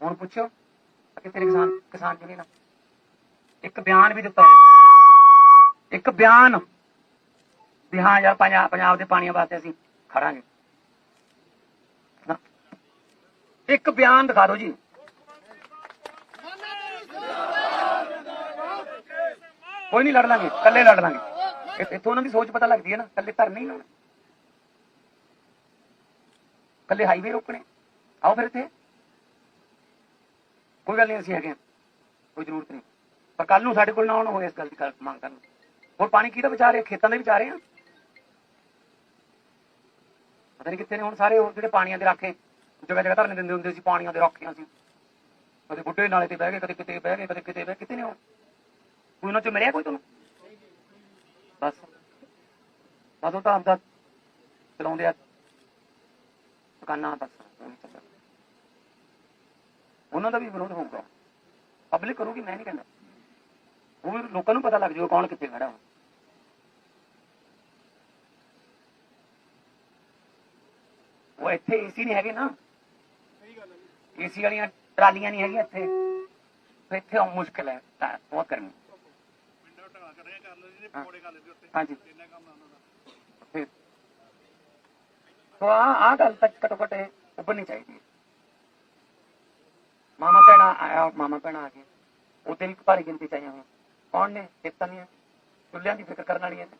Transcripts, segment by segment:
ਹੁਣ ਪੁੱਛੋ ਕਿ ਤੇਰੇ ਕਿਸਾਨ ਕਿਸਾਨ ਯੂਨੀਅਨ ਇੱਕ ਬਿਆਨ ਵੀ ਦਿੱਤਾ ਇੱਕ ਬਿਆਨ। ਵੀ ਹਾਂ ਯਾਰ ਪੰਜਾਬ ਪੰਜਾਬ ਦੇ ਪਾਣੀਆਂ ਵਾਸਤੇ ਅਸੀਂ ਖੜਾਂਗੇ। ਇੱਕ ਬਿਆਨ ਦਿਖਾ ਦਿਓ ਜੀ। ਕੋਈ ਨਹੀਂ ਲੜ ਲਾਂਗੇ, ਇਕੱਲੇ ਲੜ ਲਾਂਗੇ। ਇੱਥੋਂ ਉਹਨਾਂ ਦੀ ਸੋਚ ਪਤਾ ਲੱਗਦੀ ਹੈ ਨਾ, ਇਕੱਲੇ ਧਰ ਨਹੀਂ ਲਾਉਣੇ ਕੱਲੇ ਹਾਈਵੇ ਰੋਕਣੇ। ਆਓ ਫਿਰ ਇੱਥੇ। ਕੋਈ ਗੱਲ ਨਹੀਂ, ਅਸੀਂ ਹੈਗੇ ਹਾਂ। ਕੋਈ ਜ਼ਰੂਰਤ ਨਹੀਂ। ਪਰ ਕੱਲ ਨੂੰ ਸਾਡੇ ਕੋਲ ਨਾ ਆਉਣ ਹੋਏ ਇਸ ਗੱਲ ਦੀ ਮੰਗ ਕਰਨ। ਹੋਰ ਪਾਣੀ ਕਿਹਦਾ ਵਿਚਾਰ ਖੇਤਾਂ ਦੇ ਵਿਚਾਰੇ ਆ ਪਤਾ ਨਹੀਂ ਕਿੱਥੇ ਨੇ, ਹੁਣ ਸਾਰੇ ਹੋਰ ਜਿਹੜੇ ਪਾਣੀਆਂ ਦੇ ਰਾਖੇ ਜਗ੍ਹਾ ਜਗ੍ਹਾ ਧਰਨੇ ਦਿੰਦੇ ਹੁੰਦੇ ਸੀ, ਪਾਣੀਆਂ ਦੇ ਰਾਖਿਆਂ ਸੀ। ਕਦੇ ਬੁੱਢੇ ਨਾਲੇ ਤੇ ਬਹਿ ਗਏ, ਕਦੇ ਕਿਤੇ ਬਹਿ ਗਏ, ਕਦੇ ਕਿਤੇ ਬਹਿ ਕਿਤੇ ਨੇ ਉਹ ਕੋਈ ਉਹਨਾਂ ਚ ਮਿਲਿਆ ਕੋਈ ਤੁਹਾਨੂੰ? ਬਸ। ਬਸ ਉਹ ਤਾਂ ਆਪਦਾ ਚਲਾਉਂਦੇ ਆ। ਦੁਕਾਨਾਂ, ਬਸ। ਉਹਨਾਂ ਦਾ ਵੀ ਵਿਰੋਧ ਹੋਊਗਾ। ਪਬਲਿਕ ਕਰੂਗੀ, ਮੈਂ ਨਹੀਂ ਕਹਿੰਦਾ। ਉਹ ਵੀ ਲੋਕਾਂ ਨੂੰ ਪਤਾ ਲੱਗ ਜਾਊਗਾ ਕੌਣ ਕਿੱਥੇ ਖੜਾ ਹੋ ਉਹ ਇੱਥੇ ਏਸੀ ਨਹੀਂ ਹੈਗੇ ਨਾ। ਏਸੀ ਵਾਲੀਆਂ ਟਰਾਲੀਆਂ ਨਹੀਂ ਹੈਗੀਆਂ ਇੱਥੇ। ਇੱਥੇ ਉਹ ਮੁਸ਼ਕਲ ਹੈ, ਤਾਂ ਬਹੁਤ ਗਰਮੀ। ਹਾਂ। ਹਾਂਜੀ। ਫਿਰ ਤੋ ਆ ਆ ਗੱਲ ਤੱਕ ਘਟੋ ਘਟ ਭੈਣਾ ਆਇਆ ਮਾਮਾ ਭੈਣਾ ਆ ਗਏ ਉਹਦੇ ਵੀ ਭਾਰੀ ਗਿਣਤੀ ਚ ਆਈਆਂ ਹੋਈਆਂ। ਕੌਣ ਨੇ? ਚੇਤਨ ਚੁੱਲ੍ਹਿਆਂ ਦੀ ਫਿਕਰ ਕਰਨ ਵਾਲੀਆਂ ਨੇ।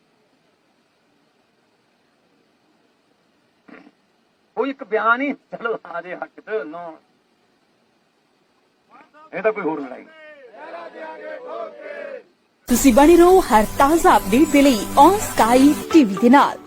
ਕੋਈ ਇੱਕ ਬਿਆਨ ਹੀ ਚਲੋ ਆ ਹੱਕ ਤੇ ਨੋ ਇਹ ਤਾਂ ਕੋਈ ਹੋਰ ਲੜਾਈ ਤੁਸੀਂ ਬਣੇ ਰਹੋ ਹਰ ਤਾਜ਼ਾ ਅਪਡੇਟ ਦੇ ਲਈ ਔਨ ਸਕਾਈ ਟੀਵੀ ਦੇ ਨਾਲ।